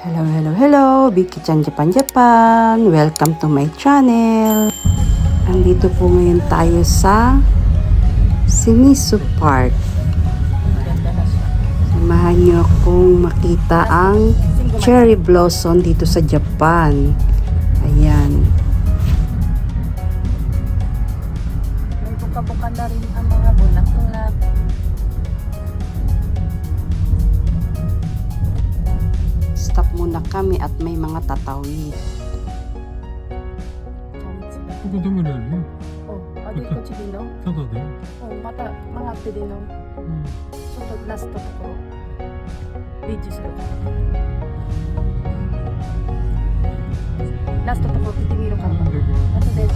Hello, hello, hello! Biki-chan Japan Japan! Welcome to my channel! Andito po ngayon tayo sa Shimizu Park. Samahan niyo akong makita ang cherry blossom dito sa Japan. Ayan. May buka-buka na rin ang mga bulaklak. stop muna kami at may mga tatawid. 조금 더 멀리 할래? 어, 아들 같이 디노? 사도 돼? 어, 맞다. 망아 앞에 디노. 응. 저도 라스트 보고. 리지스로. 라스트 보고 비팅이로 가는 거. 맞다, 네.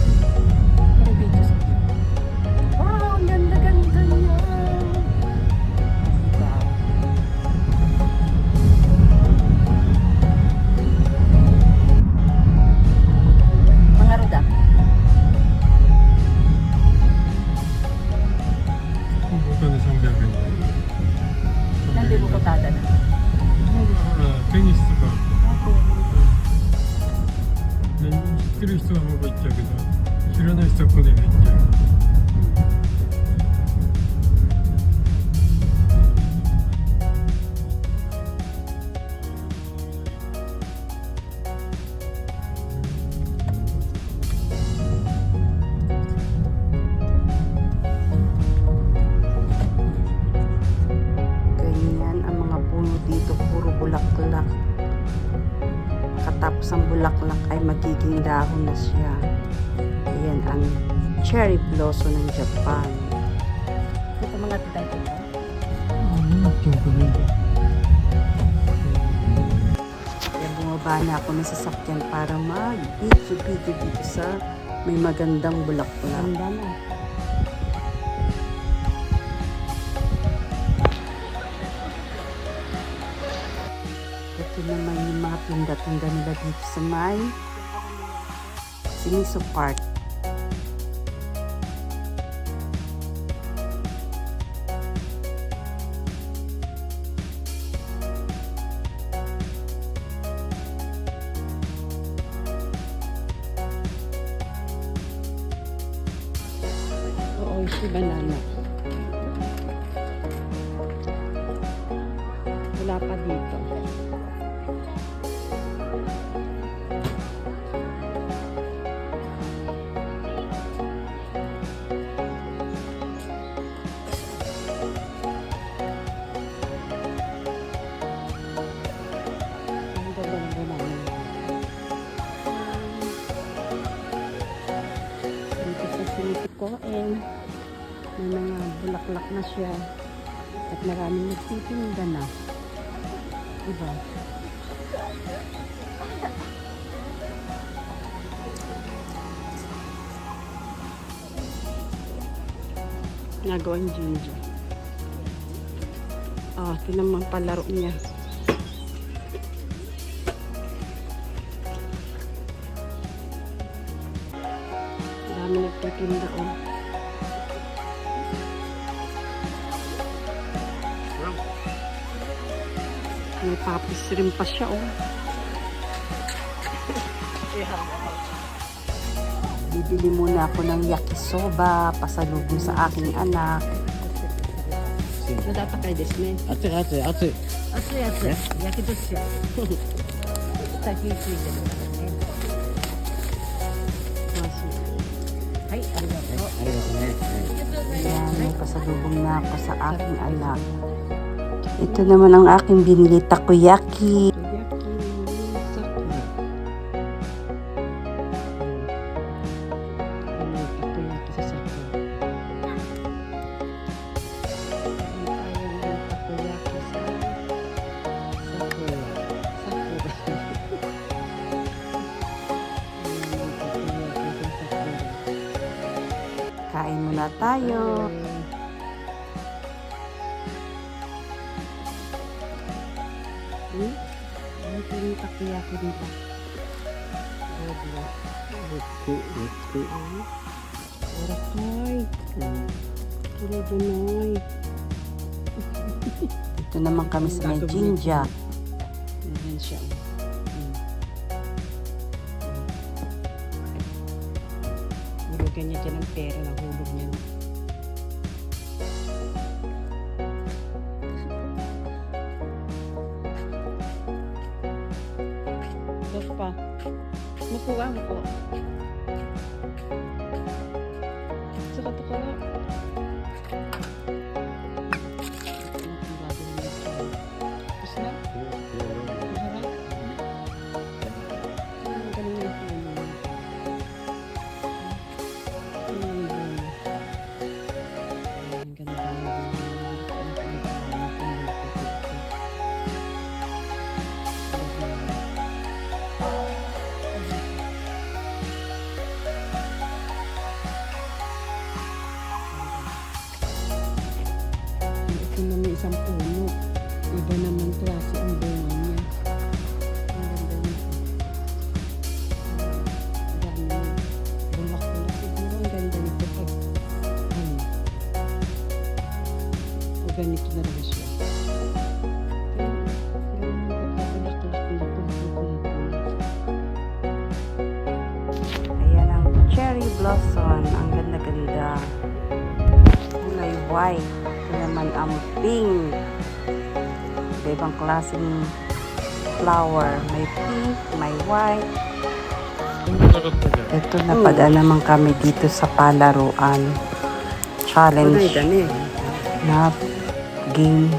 nakadahon na siya. Ayan ang cherry blossom ng Japan. Ito mga tibay ko. Ano Kaya bumaba na ako ng sasakyan para mag-video-video dito sa may magandang bulak-bulak. Ganda na. Ito naman yung mga tunda-tunda nila dito sa may Siniso Park. Oo, si banana. May mga bulaklak na siya at maraming nagtitinda na. Diba? Nagawang ginger. Ah, ito naman palaro niya. Dami nagtitinda oh. may papis rin pa siya oh. Bibili muna ako ng yakisoba, pasalubong sa aking anak. Na dapat kayo desu ne. Ate, ate, ate. Ate, ate. Yakidoshi. Takiki. Ay, arigato. Arigato. Ayan, may pasalubong na ako sa aking anak. Ito naman ang aking binili takoyaki. Kain muna tayo. Hmm? Ano ito yung takoyaki dito? Oh, diba? Orakay. Tuloy Ito naman kami sa may jinja. Ayan siya. oh. Mm. Mm. Hulugan niya dyan ang pera na hulog niya. Ito. 况，什不管不顾。Isang puno. Iba naman klase ang bunga niya. Ang ganda. Ang dami. Bulak-bulak. Siguro ang ganda nito pag ano. O ganito na lang siya. Ayan ang cherry blossom. Ang ganda-ganda. Kulay white. Ito naman ang pink. Iba-ibang klaseng flower. May pink, may white. Ito napadaan naman kami dito sa palaruan. Challenge na game.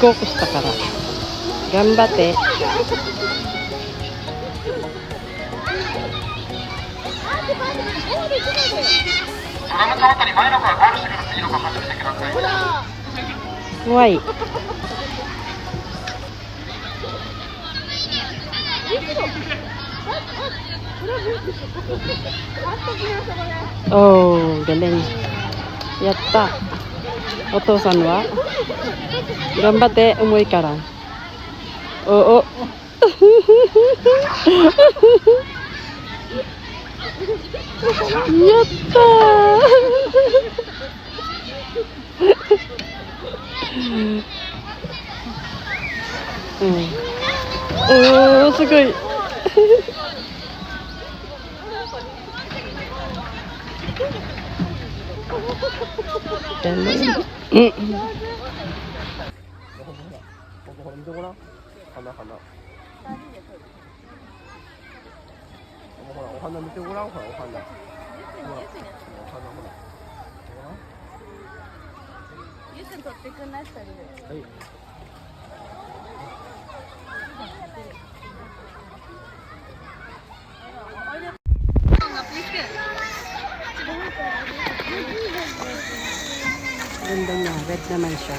動くしたから頑張って怖い。おお、ごめん。やった。お父さんは？頑張って重いから。おお。やったー。うん、おおすごい。Galing. Mm. ほら見てごらん。ほらお花見てごらん。ほらお花ほらお花ほらゆうくん。取ってくん。ない二人で。はい Ganda niya. Red naman siya.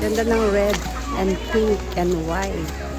Ganda ng red and pink and white.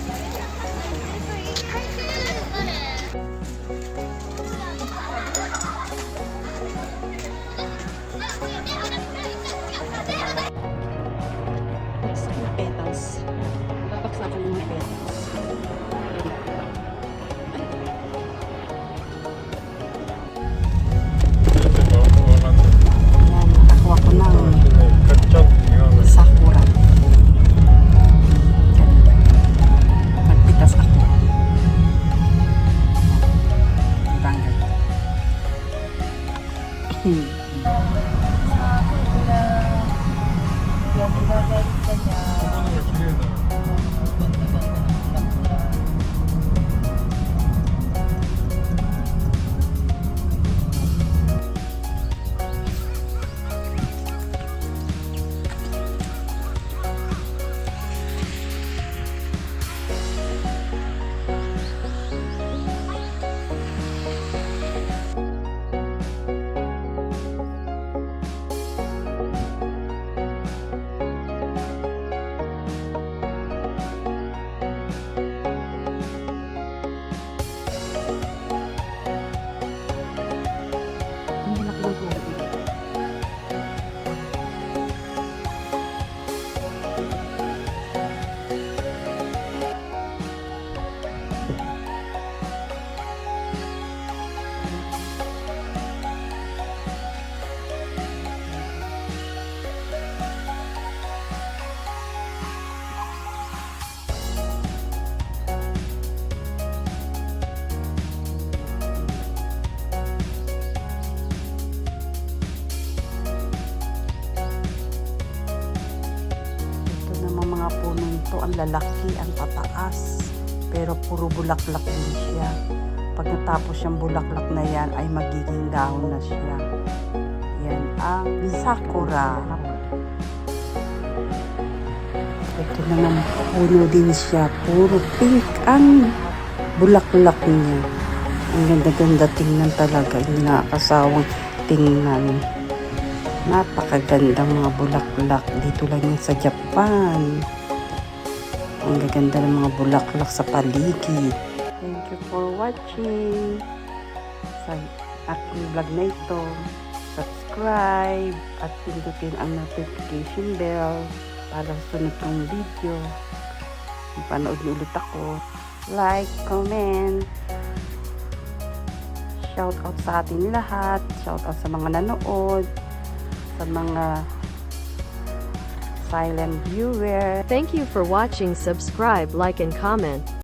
Ito, ang lalaki, ang tataas. Pero puro bulaklak din siya. Pag natapos yung bulaklak na yan, ay magiging dahon na siya. Yan ang sakura. Ito naman puno din siya. Puro pink ang bulaklak niya. Ang ganda-ganda tingnan talaga. Yung nakakasawang tingnan. Napakagandang mga bulaklak. Dito lang yan sa Japan. Ang gaganda ng mga bulaklak sa paligid. Thank you for watching. Sa aking vlog na ito. Subscribe at pindutin ang notification bell para sa sunod kong video. Panood niyo ulit ako. Like, comment. Shout out sa ating lahat. Shout out sa mga nanood sa mga silent viewer. Thank you for watching. Subscribe, like, and comment.